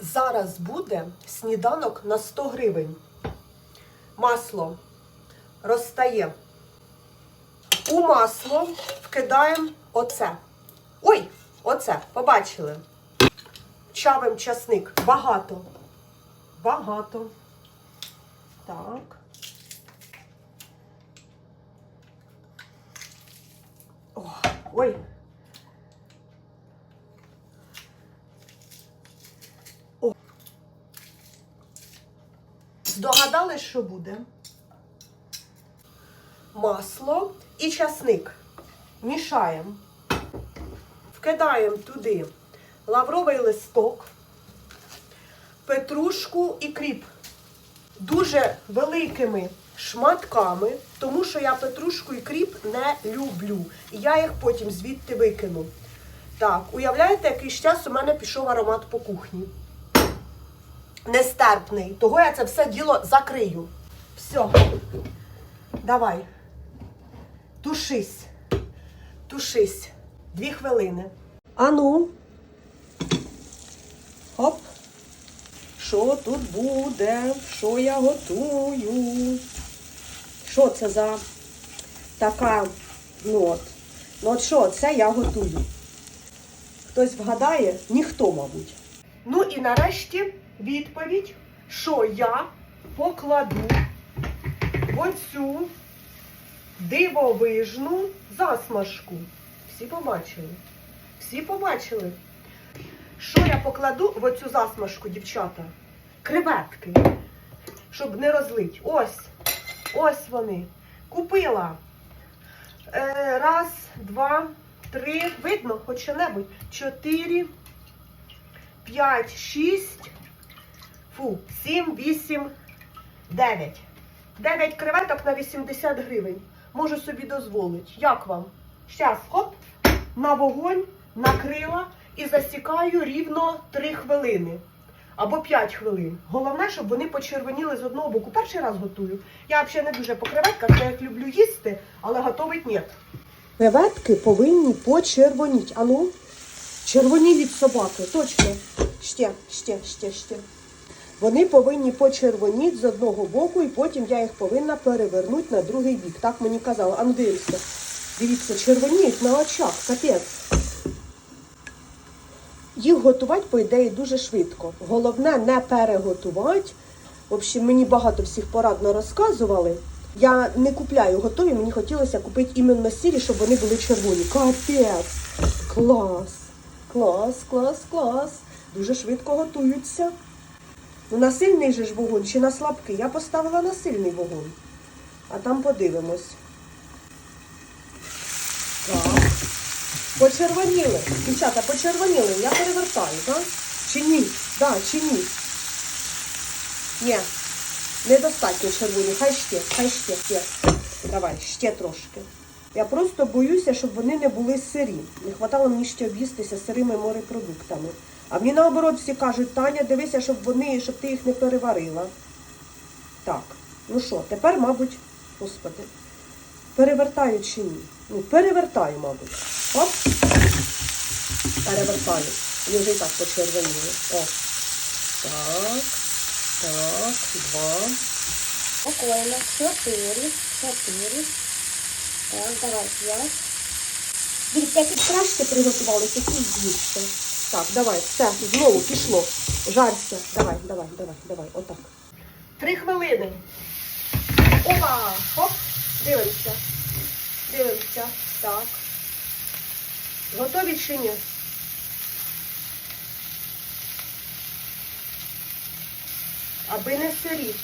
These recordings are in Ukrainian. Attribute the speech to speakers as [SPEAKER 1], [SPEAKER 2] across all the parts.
[SPEAKER 1] Зараз буде сніданок на 100 гривень. Масло розтає. У масло вкидаємо оце. Ой, оце, побачили. Чавим часник. Багато. Багато. Так. О, ой. Здогадались, що буде? Масло і часник. Мішаємо. Вкидаємо туди лавровий листок, петрушку і кріп. Дуже великими шматками, тому що я петрушку і кріп не люблю. І я їх потім звідти викину. Так, уявляєте, який час у мене пішов аромат по кухні. Нестерпний. Того я це все діло закрию. Все. Давай. Тушись. Тушись. Дві хвилини. Ану. Хоп. Що тут буде? Що я готую? Що це за така ну от. Ну от що, це я готую. Хтось вгадає? Ніхто, мабуть. Ну і нарешті відповідь, що я покладу в оцю дивовижну засмажку. Всі побачили? Всі побачили? Що я покладу в оцю засмажку, дівчата? Креветки. Щоб не розлить. Ось. Ось вони. Купила. Е, раз, два, три. Видно, хоч що-небудь. Чотири, п'ять, шість. Фу, сім, вісім, дев'ять. Дев'ять креветок на 80 гривень. Можу собі дозволити. Як вам? Щас, хоп, на вогонь, накрила і засікаю рівно 3 хвилини. Або 5 хвилин. Головне, щоб вони почервоніли з одного боку. Перший раз готую. Я взагалі не дуже по креветках, я їх люблю їсти, але готовить ні. Креветки повинні почервоніти. Ану, червоні від собаки, точно. Ще, ще, ще, ще. Вони повинні почервоніти з одного боку, і потім я їх повинна перевернути на другий бік. Так мені казали. А дивіться. Дивіться, червоніють на очах, капець. Їх готувати, по ідеї, дуже швидко. Головне не переготувати. В общем, мені багато всіх порадно розказували. Я не купляю готові, мені хотілося купити іменно сірі, щоб вони були червоні. Капець! Клас! Клас, клас, клас! Дуже швидко готуються. Ну, на сильний же ж вогонь чи на слабкий? Я поставила на сильний вогонь. А там подивимось. Так. Почервоніли. Дівчата, почервоніли. Я перевертаю, так? Чи ні? Так, чи ні? Ні. Недостатньо червоні. Хай ще, хай ще, ще. Давай, ще трошки. Я просто боюся, щоб вони не були сирі. Не хватало мені ще об'їстися сирими морепродуктами. А мені наоборот всі кажуть, Таня, дивися, щоб вони, щоб ти їх не переварила. Так, ну що, тепер, мабуть, господи, перевертаю чи ні? Ну, перевертаю, мабуть. Оп. Перевертаю. Вони вже так почервоніли. О. Так. Так, два.
[SPEAKER 2] Спокойно. Чотири. Чотири. Так, давай п'ять. Дивіться, як
[SPEAKER 1] Краще приготувалися, тут більше. Так, давай, все, знову пішло. Жарся. Давай, давай, давай, давай, отак. Три хвилини. Опа! Хоп! Дивимося. Дивимося. Так. Готові чи ні? Аби не сирі.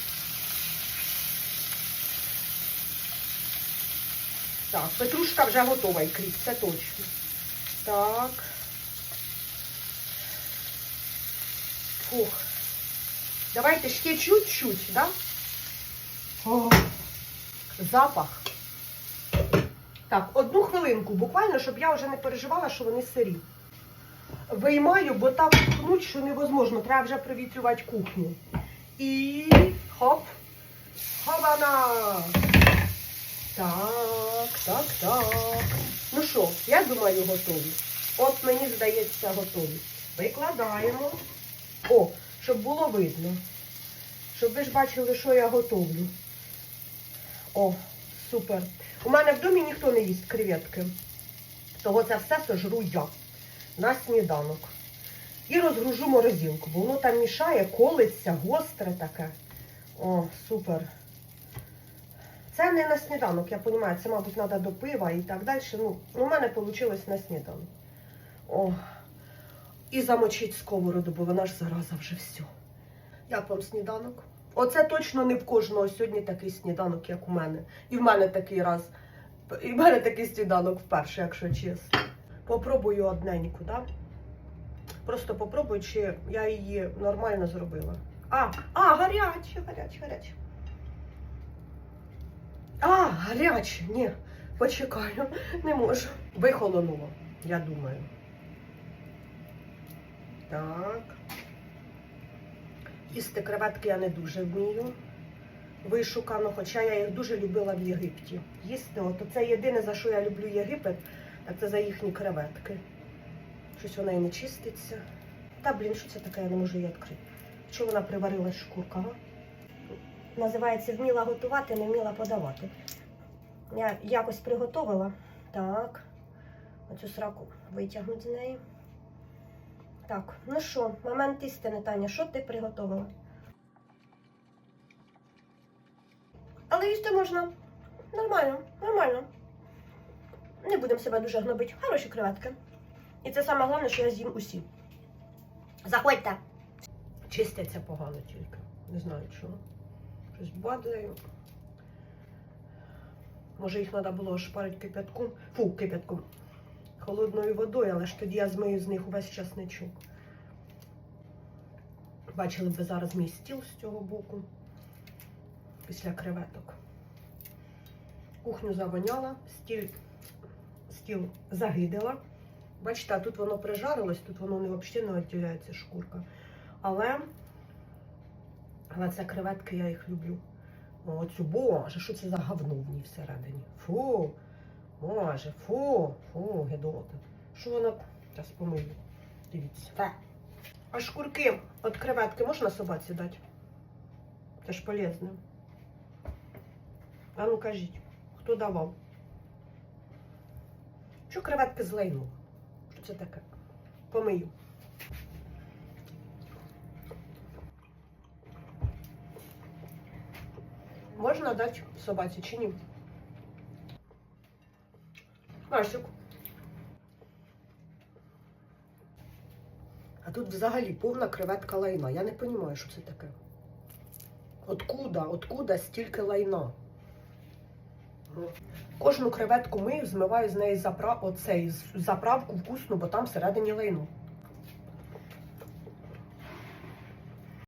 [SPEAKER 1] Так, петрушка вже готова і кріп, це точно. Так. Фух. Давайте ще чуть-чуть, да? О, запах. Так, одну хвилинку, буквально, щоб я вже не переживала, що вони сирі. Виймаю, бо так пхнуть, що невозможно. Треба вже привітрювати кухню. І хоп. Хована! Так, так, так. Ну що, я думаю, готові. От мені здається, готові. Викладаємо. О, щоб було видно. Щоб ви ж бачили, що я готовлю. О, супер. У мене в домі ніхто не їсть креветки. Того це все сожру я на сніданок. І розгружу морозилку, бо воно там мішає, колиться, гостре таке. О, супер. Це не на сніданок, я розумію, це, мабуть, треба до пива і так далі. Ну, у мене вийшло на сніданок. О. І замочить сковороду, бо вона ж зараза вже все. Як вам сніданок? Оце точно не в кожного сьогодні такий сніданок, як у мене. І в мене такий раз. І в мене такий сніданок вперше, якщо чесно. Попробую одненьку, да? Просто попробую, чи я її нормально зробила. А, а, гаряче, гаряче, гаряче. А, гаряче, ні, почекаю, не можу. Вихолонуло, я думаю. Так. Їсти креветки я не дуже вмію. Вишукано, хоча я їх дуже любила в Єгипті. Їсти, от це єдине, за що я люблю Єгипет, так це за їхні креветки. Щось вона і не чиститься. Та блін, що це таке, я не можу її відкрити. Що вона приварилась шкурка? Називається вміла готувати, не вміла подавати. Я якось приготувала. Так. Оцю сраку витягнуть з неї. Так, ну що, момент істини, Таня, що ти приготувала? Але їсти можна. Нормально, нормально. Не будемо себе дуже гнобити. Хороші креветки. І це саме головне, що я з'їм усі. Заходьте. Чистяться погано тільки. Не знаю чого. Щось бадаю. Може їх треба було шпарити кипятком. Фу, кипятком. Холодною водою, але ж тоді я змию з них увесь часничок. Бачили б зараз мій стіл з цього боку. Після креветок. Кухню завоняла, стіл, стіл загидила. Бачите, а тут воно прижарилось, тут воно не взагалі не відділяється шкурка. Але, але це креветки, я їх люблю. О, цю, боже, що це за говно в ній всередині? Фу, боже, фу, фу, гедота. Що воно? Зараз помию. Дивіться. Фе. А шкурки від креветки можна собаці дати? Це ж полезно. А ну кажіть, хто давав? Що креветки з лайну? Що це таке? Помию. Можна дати собаці чи ні? Масик. А тут взагалі повна креветка лайна. Я не розумію, що це таке. Откуда, откуда стільки лайна? Ну, Кожну креветку мию, змиваю з неї запра... оцей, заправку вкусну, бо там всередині лайну.